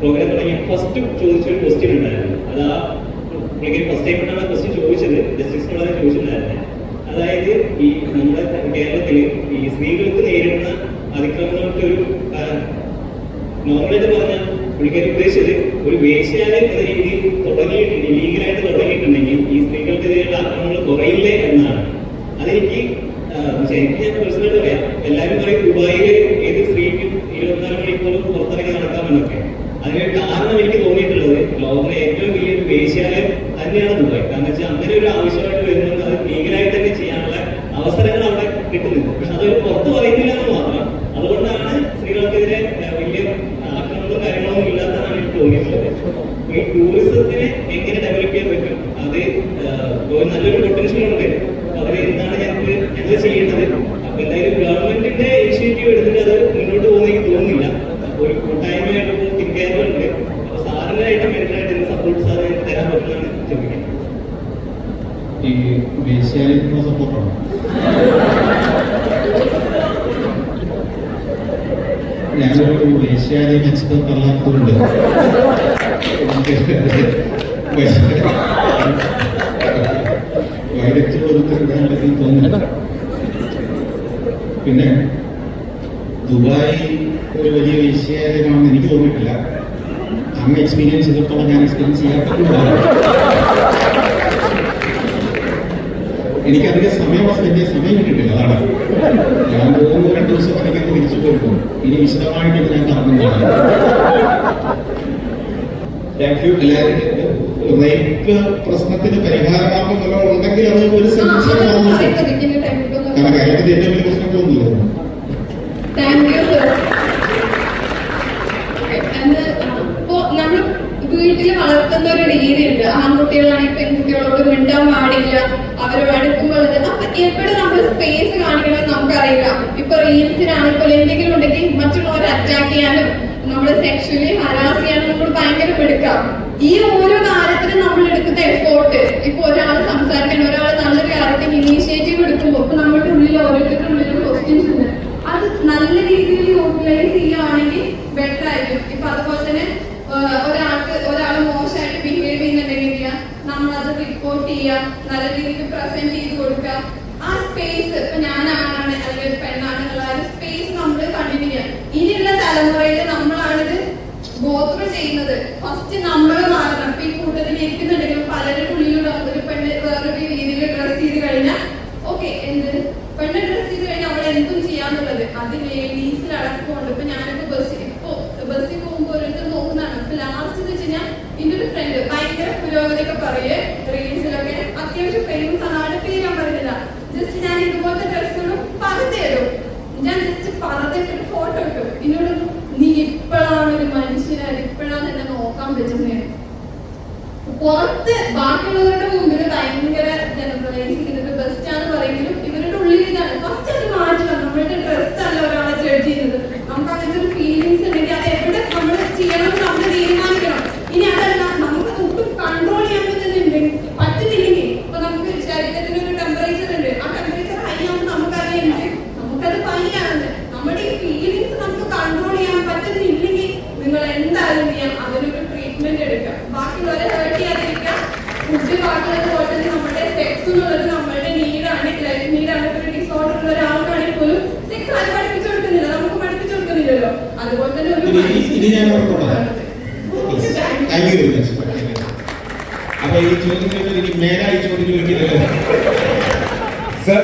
Programme തുടങ്ങിയ first ചോദിച്ചൊരു question ഉണ്ടായിരുന്നു. അത് ആ പുള്ളിക്ക് ഫസ്റ്റ് ടൈം ആണ് ക്വസ്റ്റ്യൻ ചോദിച്ചത്. ജസ്റ്റിസിനോടാണ് ചോദിച്ചിട്ടുണ്ടായിരുന്നത് അതായത് ഈ നമ്മുടെ കേരളത്തിൽ ഈ സ്ത്രീകൾക്ക് നേരിടുന്ന അതിക്രമങ്ങൾക്ക് ഒരു നോർമലായിട്ട് പറഞ്ഞാൽ പുള്ളിക്കാർ ഉദ്ദേശിച്ചത് ഒരു വേശ്യാലയം എന്ന രീതിയിൽ തുടങ്ങിയിട്ടുണ്ട് ലീഗലായിട്ട് തുടങ്ങിയിട്ടുണ്ടെങ്കിൽ ഈ സ്ത്രീകൾക്കെതിരെയുള്ള ആക്രമണങ്ങൾ കുറയില്ലേ എന്നാണ്. അതെനിക്ക് എനിക്ക് ഞാൻ പേഴ്സണലായിട്ട് പറയാം. എല്ലാവരും പറയും ദുബായിൽ അതിനൊരു കാരണം എനിക്ക് തോന്നിയിട്ടുള്ളത് ലോകത്തിലെ ഏറ്റവും വലിയൊരു വേശ്യാലയം തന്നെയാണ് ദുബായ്. കാരണം വെച്ചാൽ അങ്ങനെ ഒരു ആവശ്യമായിട്ട് വരുന്നത് അത് ലീഗലായിട്ട് തന്നെ ചെയ്യാനുള്ള അവസരങ്ങൾ അവിടെ കിട്ടുന്നുണ്ട്. പക്ഷെ അത് പുറത്ത് പറയുന്നില്ല എന്ന് മാത്രം. അതുകൊണ്ടാണ് സ്ത്രീകൾക്കെതിരെ വലിയ ആക്രമണങ്ങളും കാര്യങ്ങളൊന്നും ഇല്ലാത്തതാണ് എനിക്ക് തോന്നിയിട്ടുള്ളത്. ഈ ടൂറിസത്തിനെ എങ്ങനെ ഡെവലപ്പ് ചെയ്യാൻ പറ്റും? അത് നല്ലൊരു പൊട്ടൻഷ്യൽ ഉണ്ട്. അവർ എന്താണ് ഞങ്ങൾക്ക് എന്താ ചെയ്യേണ്ടത്? അപ്പൊ എന്തായാലും ഗവൺമെന്റിന്റെ ഇനിഷ്യേറ്റീവ് എടുത്തിട്ട് അത് മുന്നോട്ട് പോകുന്ന എനിക്ക് തോന്നുന്നില്ല അപ്പൊ ഒരു കൂട്ടായ്മയായിട്ട് ഇപ്പോൾ തിരിക്കാറുണ്ട് അപ്പൊ സാറിനായിട്ട് മെന്റലായിട്ട് എന്ത് സപ്പോർട്ട് സാർ തരാൻ പറ്റുന്നതാണ് ചോദിക്കുന്നത് ഈ വേശ്യാലയത്തിനുള്ള സപ്പോർട്ടാണ് ഞാനൊരു വേശ്യാലയം എക്സ്പെർട്ട് അല്ലാത്തതുകൊണ്ട് ഒരുത്തരുടാൻ പറ്റി തോന്നുന്നില്ല. പിന്നെ ദുബായ് ഒരു വലിയ വിഷയമാണെന്ന് എനിക്ക് തോന്നിയിട്ടില്ല. അങ്ങ് എക്സ്പീരിയൻസ് ചെയ്തിടത്തോളം ഞാൻ എക്സ്പീരിയൻസ് ചെയ്യാത്തതുകൊണ്ടാണ്. എനിക്ക് അധികം സമയം സ്പെൻഡ് ചെയ്യാൻ സമയം കിട്ടിയിട്ടില്ല അതാണ്. ഞാൻ മൂന്ന് രണ്ട് ദിവസം എനിക്ക് തിരിച്ചു കൊടുക്കും ഇനി വിശദമായിട്ട് ഞാൻ പറഞ്ഞതാണ് താങ്ക് യു റേപ്പ് പ്രശ്നത്തിന് പരിഹാരമാർഗം ഉണ്ടെങ്കിൽ അത് ഒരു സംശയമാവുന്നു കാരണം കേരളത്തിൽ ഏറ്റവും വലിയ പ്രശ്നം താങ്ക് യു സർ ഇപ്പോ നമ്മൾ വളർത്തുന്ന ഒരു രീതിയുണ്ട്. ആൺകുട്ടികളാണെങ്കിൽ പെൺകുട്ടികളോട് മിണ്ടാൻ പാടില്ല. അവരോട് അടുക്കുമ്പോൾ അപ്പൊ എപ്പോഴും നമ്മൾ സ്പേസ് കാണിക്കണമെന്ന് നമുക്കറിയില്ല. ഇപ്പൊ റീൽസിനാണെങ്കിൽ എന്തെങ്കിലും ഉണ്ടെങ്കിൽ മറ്റുള്ളവരെ അറ്റാക്ക് ചെയ്യാനും നമ്മൾ സെക്ഷലി ഹരാസ് ചെയ്യാനും നമ്മൾ ഭയങ്കര എടുക്കാം ഈ ഓരോ കാര്യത്തിനും നമ്മൾ എടുക്കുന്ന എഫോർട്ട് ഇപ്പൊ ഒരാൾ സംസാരിക്കാൻ ഒരാൾ നല്ലൊരു കാര്യത്തിന് ഇനീഷ്യേറ്റീവ് എടുക്കുമ്പോൾ ഇപ്പൊ നമ്മുടെ ഉള്ളിൽ ഓരോരുത്തരുടെ ഉള്ളിൽ ക്വസ്റ്റ്യൻസ് ഉണ്ട്. അത് നല്ല രീതിയിൽ യൂട്ടിലൈസ് ചെയ്യുകയാണെങ്കിൽ ബെറ്റർ ആയിരിക്കും. ഇപ്പൊ അതുപോലെ തന്നെ ഒരാൾ ചെയ്യുക നല്ല രീതിക്ക് പ്രസന്റ് ചെയ്ത് കൊടുക്കുക ആ സ്പേസ് ഇപ്പൊ ഞാനാണ് അല്ലെങ്കിൽ പെണ്ണാണ് എന്നുള്ള ആ സ്പേസ് നമ്മൾ കണ്ടിന്യൂ ചെയ്യാം ഇനിയുള്ള തലമുറയിൽ നമ്മളാണിത് ഗോത്ര ചെയ്യുന്നത്. ഫസ്റ്റ് നമ്മൾ മാറണം. ഇപ്പൊ ഈ കൂട്ടത്തിൽ ഇരിക്കുന്നുണ്ടെങ്കിലും പലരുടെ ഉള്ളിലുള്ള ഒരു പുറത്ത് ബാക്കിയുള്ളവരുടെ മുമ്പിൽ ഭയങ്കര അപ്പൊ ഈ ചോദ്യം എനിക്ക് മേലായി ചോദിച്ചു വെക്കില്ലല്ലോ സർ